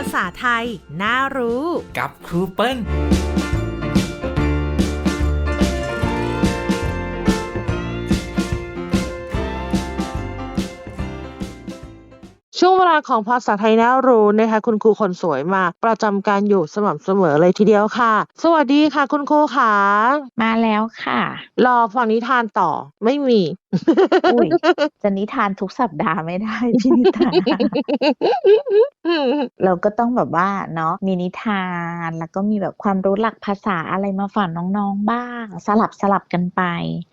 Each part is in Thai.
าษาไทย น่ารู้ กับครูเปิ้ลช่วงเวลาของภาษาไทยน่ารู้นะคะคุณครูคนสวยมาประจำการอยู่สม่ำเสมอเลยทีเดียวค่ะ สวัสดีค่ะ คุณครูค่ะมาแล้วค่ะ รอฟังนิทานต่อไม่มี อุ้ยจะนิทานทุกสัปดาห์ไม่ได้พี่นิทานเราก็ต้องแบบว่าเนาะมีนิทานแล้วก็มีแบบความรู้หลักภาษาอะไรมาฝากน้องๆบ้าง สลับสลับกันไป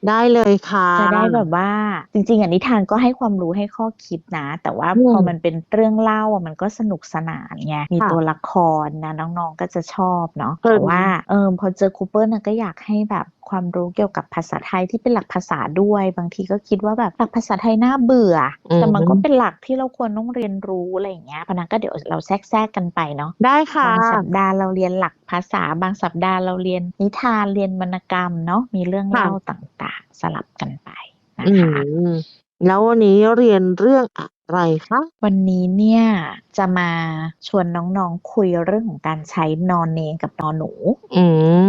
ได้เลยค่ะจะได้แบบว่า จริงๆอะนิทานก็ให้ความรู้ให้ข้อคิดนะ แต่ว่าอืมพอมันเป็นเรื่องเล่าอะมันก็สนุกสนานไงมีค่ะตัวละครนะน้องๆก็จะชอบเนาะเออแต่ว่าเออพอเจอคูเปอร์นะก็อยากให้แบบความรู้เกี่ยวกับภาษาไทยที่เป็นหลักภาษาด้วยบางทีก็คิดว่าแบบหลักภาษาไทยน่าเบื่ออมแต่มันก็เป็นหลักที่เราควรต้องเรียนรู้อะไรอย่างเงี้ยเพราะนั้นก็เดี๋ยวเราแทรกแทรกๆกันไปเนาะได้ค่ะบางสัปดาห์เราเรียนหลักภาษาบางสัปดาห์เราเรียนนิทานเรียนวรรณกรรมเนาะมีเรื่องค่ะเล่าต่างๆ สลับกันไปนะอืคะม แล้ววันนี้เรียนเรื่องอะไรคะ วันนี้เนี่ยจะมาชวนน้องๆคุยเรื่องของการใช้นอนเนงกับนอนหนู อื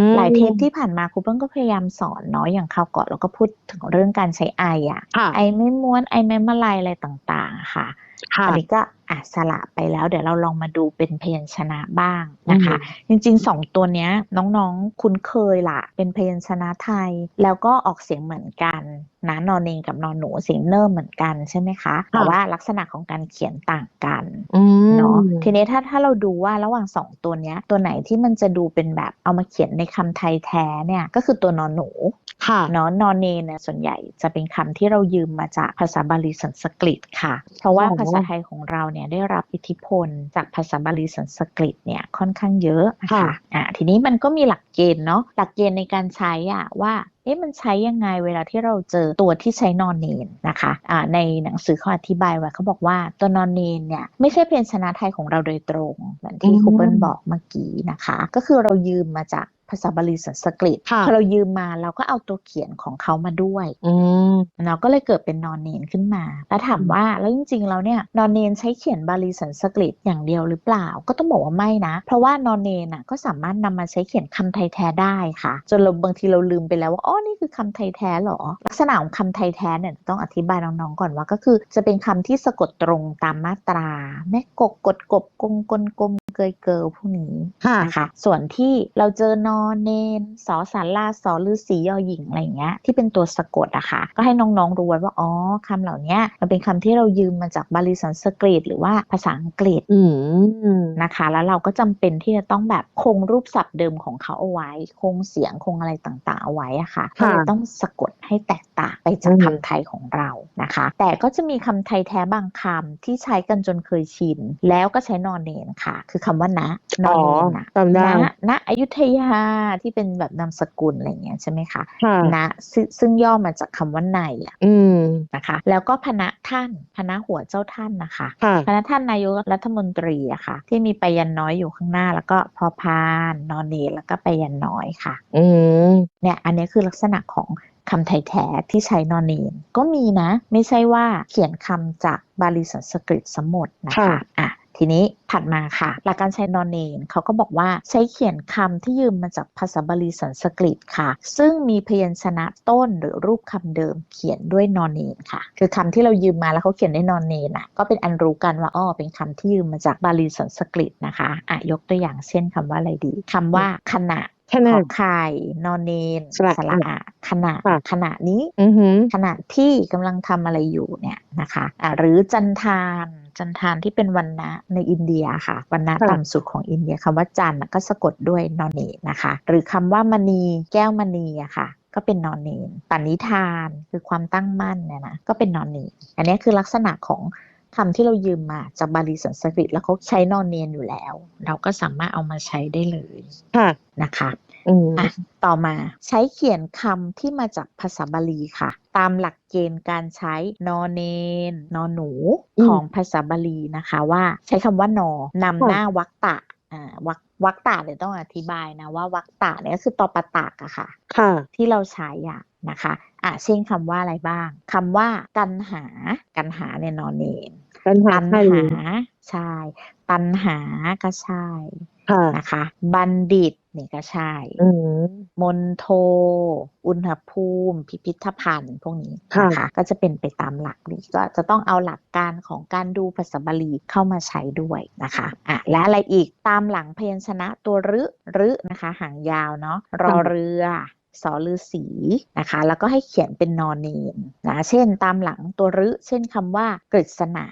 มหลายเทปที่ผ่านมาครูเปิ้ลก็พยายามสอนเนาะอย่างคราวก่อนเราก็พูดถึงเรื่องการใช้ไออะค่ะ ไอไม่ม้วนไอไม่มาลายอะไรต่างๆอะค่ะ ค่ะ อันนี้ก็ อะสละไปแล้ว เดี๋ยวเราลองมาดูเป็นพยัญชนะบ้างนะคะ จริงๆสองตัวเนี้ยน้องๆคุ้นเคยละเป็นพยัญชนะไทย แล้วก็ออกเสียงเหมือนกันนะนอนเองกับนอนหนูเสียงเนิ่มเหมือนกันใช่ไหมคะแต่ว่าลักษณะของการเขียนต่างกันอืมเนาะทีนี้ถ้าถ้าเราดูว่าระหว่างสองตัวเนี้ยตัวไหนที่มันจะดูเป็นแบบเอามาเขียนในคำไทยแท้เนี่ยก็คือตัวนอนหนูค่ะเนาะนอนเนเนี่ยส่วนใหญ่จะเป็นคำที่เรายืมมาจากภาษาบาลีสันสกฤตค่ะ เพราะว่าอ๋อภาษาไทยของเราเนี่ยได้รับอิทธิพลจากภาษาบาลีสันสกฤตเนี่ยค่อนข้างเยอะนะคะอะทีนี้มันก็มีหลักเกณฑ์เนาะหลักเกณฑ์ในการใช้อะว่าเอ๊ะมันใช้ยังไงเวลาที่เราเจอตัวที่ใช้นอนเนนนะคะอ่าในหนังสือเขาอธิบายไว้เขาบอกว่าตัวนอนเนนเนี่ยไม่ใช่เพยญชนะไทยของเราโดยตรง เหมือนที่อืมครูเปิลบอกเมื่อกี้นะคะ ก็คือเรายืมมาจาก ภาษาบาลีสันสกฤตค่ะพอเรายืมมาเราก็เอาตัวเขียนของเขามาด้วยอืมเราก็เลยเกิดเป็นนอนเนนขึ้นมา แล้วถามอืมว่าแล้วจริงๆแล้วเนี่ยนอนเนนใช้เขียนบาลีสันสกฤตอย่างเดียวหรือเปล่า ก็ต้องบอกว่าไม่นะ เพราะว่านอนเนนน่ะก็สามารถนำมาใช้เขียนคำไทยแท้ได้ค่ะ จนเราบางทีเราลืมไปแล้วว่าอ๋อนี่คือคำไทยแท้เหรอ ลักษณะของคำไทยแท้เนี่ยต้องอธิบายน้องๆก่อนว่าก็คือ จะเป็นคำที่สะกดตรงตามมาตรา แม่กกกดกบกงกลกลมเกยเกิลพวกนี้ค่ะนะคะส่วนที่เราเจอนอนเนนสอสาราสอฤาษียอหญิงอะไรอย่างเงี้ยที่เป็นตัวสะกดอะค่ะ ก็ให้น้องๆรู้ไว้ว่าอ๋อคำเหล่าเนี้ยมันเป็นคำที่เรายืมมาจากบาลีสันสกฤตหรือว่าภาษาอังกฤษอืมนะคะ แล้วเราก็จำเป็นที่จะต้องแบบคงรูปศัพท์เดิมของเขาเอาไว้ คงเสียงคงอะไรต่างๆเอาไว้อะค่ะก็ค่ะเลยต้องสะกด ให้แตกต่างไปจากอืมคำไทยของเรานะคะ แต่ก็จะมีคำไทยแท้บางคำที่ใช้กันจนเคยชิน แล้วก็ใช้นอนเนนค่ะ คือคำว่านะนออ๋นอเนนนะจำได้ณณอยุธยาที่เป็นแบบนามสกุลอะไรอย่างเงี้ยใช่ไหมคะค่ะณซึ่งซึ่งย่อมาจากคำว่าในอะอืมนะคะ แล้วก็พนะท่านพนะหัวเจ้าท่านนะคะค่ะพนะท่านนายกรัฐมนตรีอะค่ะ ที่มีไปยันน้อยอยู่ข้างหน้า แล้วก็พอพานนอนเนนแล้วก็ไปยันน้อยค่ะอืมเนี่ยอันนี้คือลักษณะของ คำไทยแท้ที่ใช้นอนเนนก็มีนะ ไม่ใช่ว่าเขียนคำจากบาลีสันสกฤตสมหมดนะคะค่ะอะทีนี้ถัดมาค่ะ หลักการใช้นอนเนนเขาก็บอกว่าใช้เขียนคำที่ยืมมาจากภาษาบาลีสันสกฤตค่ะ ซึ่งมีพยัญชนะต้นหรือรูปคำเดิมเขียนด้วยนอนเนนค่ะ คือคำที่เรายืมมาแล้วเขาเขียนด้วยนอนเนนอะก็เป็นอันรู้กันว่าอ้อเป็นคำที่ยืมมาจากบาลีสันสกฤตนะคะอะยกตัวอย่างเช่นคำว่าอะไรดีคำว่าขณะ ขนาขอดไข่นอนเนนสระสระอะขณะค่ะขณะนี้อือหือขณะที่กำลังทำอะไรอยู่เนี่ยนะคะอะหรือจันทานจันทานที่เป็นวันนะในอินเดียค่ะวันนะค่ะต่ำสุดของอินเดียคำว่าจันทร์น่ะก็สะกดด้วยนอนเนนนะคะ หรือคำว่ามณีแก้วมณีอะค่ะก็เป็นนอนเนนปณิธานคือความตั้งมั่นเนี่ยนะก็เป็นนอนเนนอันนี้คือลักษณะของ คำที่เรายืมมาจากบาลีสันสกฤตแล้วเขาใช้นอนเนนอยู่แล้ว เราก็สามารถเอามาใช้ได้เลยค่ะนะคะอืมอะต่อมาใช้เขียนคำที่มาจากภาษาบาลีค่ะ ตามหลักเกณฑ์การใช้นอเนนนอหนูอืมของภาษาบาลีนะคะว่าใช้คำว่านอนำค่ะหน้าวักตะอ่าวัก วักตะเนี่ยต้องอธิบายนะว่าวักตะเนี่ยก็คือตอปะตากอะค่ะ ค่ะ ที่เราใช้อะนะคะอะเช่นคำว่าอะไรบ้างคำว่ากันหา กันหาเนี่ยนอนเนนปัญหาตันใช่หาใช่ ตันหาก็ใช่ค่ะนะคะ บัณฑิต นี่ก็ใช่อืมมณโท อุณหภูมิ พิพิธภัณฑ์ พวกนี้ค่ะนะคะก็จะเป็นไปตามหลักนี้ก็จะต้องเอาหลักการของการดูภาษาบาลีเข้ามาใช้ด้วยนะคะอะและอะไรอีกตามหลังพยัญชนะตัวรึรึนะคะ หางยาวเนาะรอเรือ สอลือสีนะคะ แล้วก็ให้เขียนเป็นนอนเนนนะ เช่นตามหลังตัวรึ เช่นคำว่ากฤษณา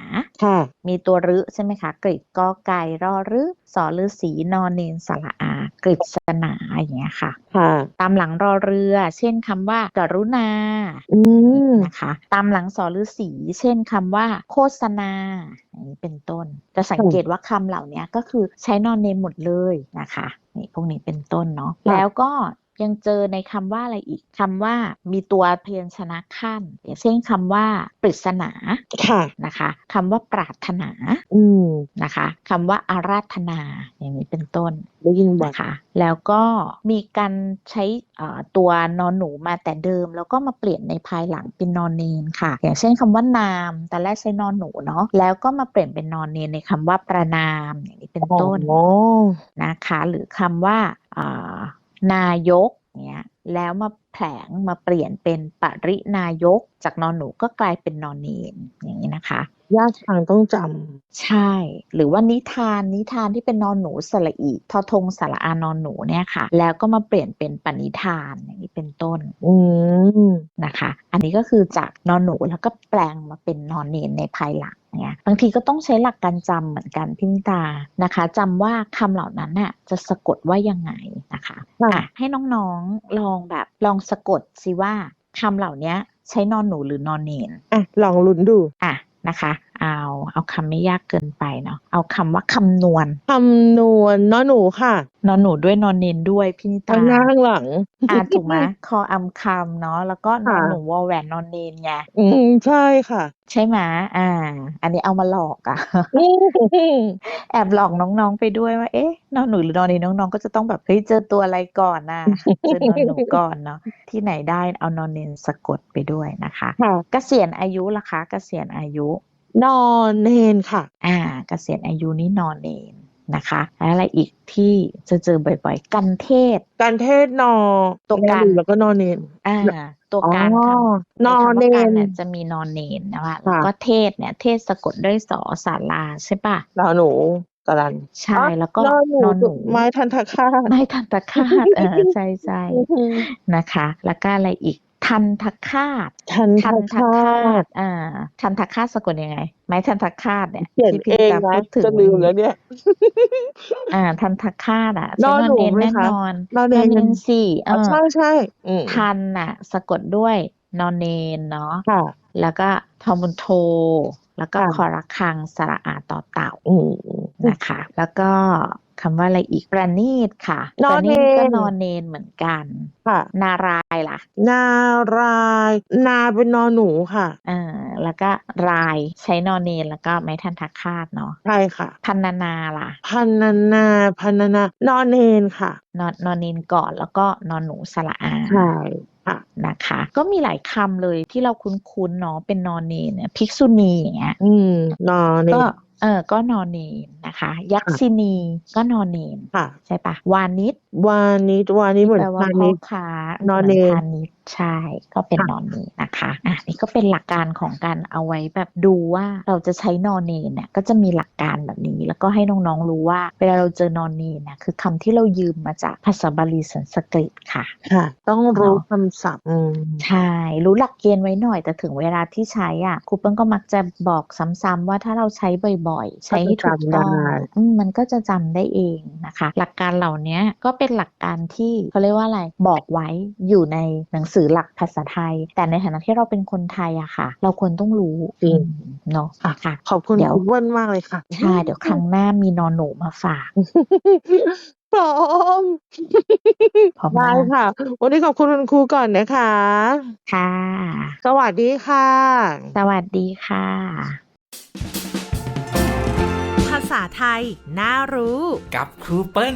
ค่ะมีตัวรึใช่ไหมคะกริดกอไก่รอรึสอฤาษีนอนเนนสระอากฤษณาอย่างเงี้ยค่ะค่ะ ตามหลังรอเรือ เช่นคำว่ากรุณาอืมนะคะ ตามหลังสอฤาษีเช่นคำว่าโฆษณาอย่างนี้เป็นต้น จะสังเกตว่าคำเหล่านี้ก็คือใช้นอนเนนหมดเลยนะคะนี่พวกนี้เป็นต้นเนาะแล้วก็ ยังเจอในคำว่าอะไรอีกคำว่ามีตัวพยัญชนะขั้นอย่างเช่นคำว่าปริศนาค่ะนะคะคำว่าปรารถนาอืมนะคะคำว่าอาราธนาอย่างนี้เป็นต้นได้ยินบ่อยนะคะแล้วก็มีการใช้เอ่อตัวนอนหนูมาแต่เดิม แล้วก็มาเปลี่ยนในภายหลังเป็นนอนเนนค่ะ อย่างเช่นคำว่านามแต่แรกใช้นอนหนูเนาะแล้วก็มาเปลี่ยนเป็นนอนเนนในคำว่าประนามอย่างนี้เป็นต้นอ๋อนะคะ หรือคำว่าอ่า นายกเนี่ยแล้วมาแผลงมาเปลี่ยนเป็นปรินายก จากนอนหนูก็กลายเป็นนอนเนนอย่างนี้นะคะยากทางต้องจใช่ หรือว่านิทานนิทานที่เป็นนอนหนูสระอีทอทงสระอานอนหนูเนี่ยค่ะ แล้วก็มาเปลี่ยนเป็นปณิธานอย่างนี้เป็นต้นำอืมนะคะ อันนี้ก็คือจากนอนหนูแล้วก็แปลงมาเป็นนอนเนนในภายหลังเนี่ยบางทีก็ต้องใช้หลักการจำเหมือนกันพี่นิตานะคะจำว่าคำเหล่านั้นน่ะจะสะกดว่ายังไงนะคะค่ะอะให้น้องๆลองแบบลองสะกดสิว่าคำเหล่านี้ใช้นอนหนูหรือนอนเนนอะลองลุ้นดูอะ นะคะ เอาเอาคำไม่ยากเกินไปเนาะเอาคำว่าคำนวณคำนวณน้อหนูค่ะนอนหนูด้วยนอนเนนด้วยพี่นิตาข้างหน้าข้างหลังอ่าถูกไหมคออำคำเนาะแล้วก็นอนค่ะหนูวอแหวนนอนเนนไงอืมใช่ค่ะ ใช่ไหมอ่า อันนี้เอามาหลอกอะอืมแอบหลอกน้องๆไปด้วยว่าเอ๊ะนอนหนูหรือนอนเนนน้องๆก็จะต้องแบบเฮ้ยเจอตัวอะไรก่อนน่ะเจอนอนหนูก่อนเนาะที่ไหนได้เอานอนเนนสะกดไปด้วยนะคะค่ะเกษียณอายุล่ะคะ เกษียณอายุ นอนเนนค่ะ อ่าเกษียณอายุนี่นอนเนนนะคะแล้วอะไรอีกที่จะเจอบ่อยๆ กันเทศการเทศนอตัวกันนอแล้วก็นอนเนนอ่าตัวอ๋อการคำนอนเนใคำว่าการนเนี่ยจะมีนอนเนนนะคะแล้วค่ะก็เทศเนี่ย เทศสะกดด้วยสอสาราใช่ปะนอนหนูกรันใช่แล้วก็นอนหนูนอนหนูไม้ทันทคาตไม่ทันตะคาดเออใช่ใช่นะคะ แล้วก็อะไรอีก ทันทคาตทันทันททคาคาตตอ่า ทันทคาตสะกดยังไงไม้ทันทคาตเนี่ยเขียนที่พี่เองตานะพูดถึงจะลืมแล้วเนี่ย อ่า ทันทคาตอะนใช้อนนอนหนูเนนไหมแน่คะนอนนอนเนนอนนเนนสี่เออ๋ออใช่ใช่อืมทันน่ะ สะกดด้วยนอนเนนเนาะค่ะแล้วก็ทอมุนโท แล้วก็ค่ะคอระคังสระอาต่อเต่าอืมนะคะ แล้วก็ คำว่าอะไรอีกประณีตค่ะนปอนระเนณีตก็นนอนเนนเหมือนกันค่ะ นารายล่ะ นาราย นาเป็นนอนหนูค่ะเออแล้วก็รายใช้นอนเนนแล้วก็ไม้ทันทักคาดเนาะใช่ค่ะ พันนานาล่ะ พันนานาพันนานานอนเนนค่ะ นอนนอนเนนก่อนแล้วก็นอนหนูสระอาใช่ค่ะนะคะ ก็มีหลายคำเลยที่เราคุ้นๆเนาะเป็นนอนเนนเนี่ยภิกษุณีอย่างเงี้ยอืมนอนเนก็น เออก็นอนเนนนะคะ ยักษินีก็นอนเนนค่ะใช่ปะวานิชวานิชวานิชเหมือนแปลว่าพาพ่ณิอชย์ค้านอนเหมืเนนพาณิชย์ใช่ก็เป็นค่ะนอนเนนนะคะอะนี่ก็เป็นหลักการของการเอาไว้แบบดูว่าเราจะใช้นอนเนนเนี่ยก็จะมีหลักการแบบนี้ แล้วก็ให้น้องๆรู้ว่า เวลาเราเจอนอนเนนเนี่ยคือคำที่เรายืมมาจากภาษาบาลีสันสกฤตค่ะค่ะ ต้องรู้เนาะคำศัพท์อืมใช่รู้หลักเกณฑ์ไว้หน่อย แต่ถึงเวลาที่ใช้อะครูเปิ้ลก็มักจะบอกซ้ำๆว่าถ้าเราใช้บ่อยๆ ใช้ให้ถูกต้องอืมมันก็จะจำได้เองนะคะ หลักการเหล่านี้ก็เป็นหลักการที่เขาเรียกว่าอะไรบอกไว้อยู่ในหนังสือหลักภาษาไทย แต่ในฐานะที่เราเป็นคนไทยอะค่ะ เราควรต้องรู้จริงอืมเนาะค่ะค่ะ ขอบคุณเดี๋ยวคุณเบิ้ลมากเลยค่ะใช่เดี๋ยวครั้งหน้ามีนอนหนูมาฝากพร้อมพร้อมได้มากค่ะ วันนี้ขอบคุณคุณครูก่อนนะคะ ค่ะ สวัสดีค่ะ สวัสดีค่ะภาษาไทย น่ารู้ กับครูเปิ้ล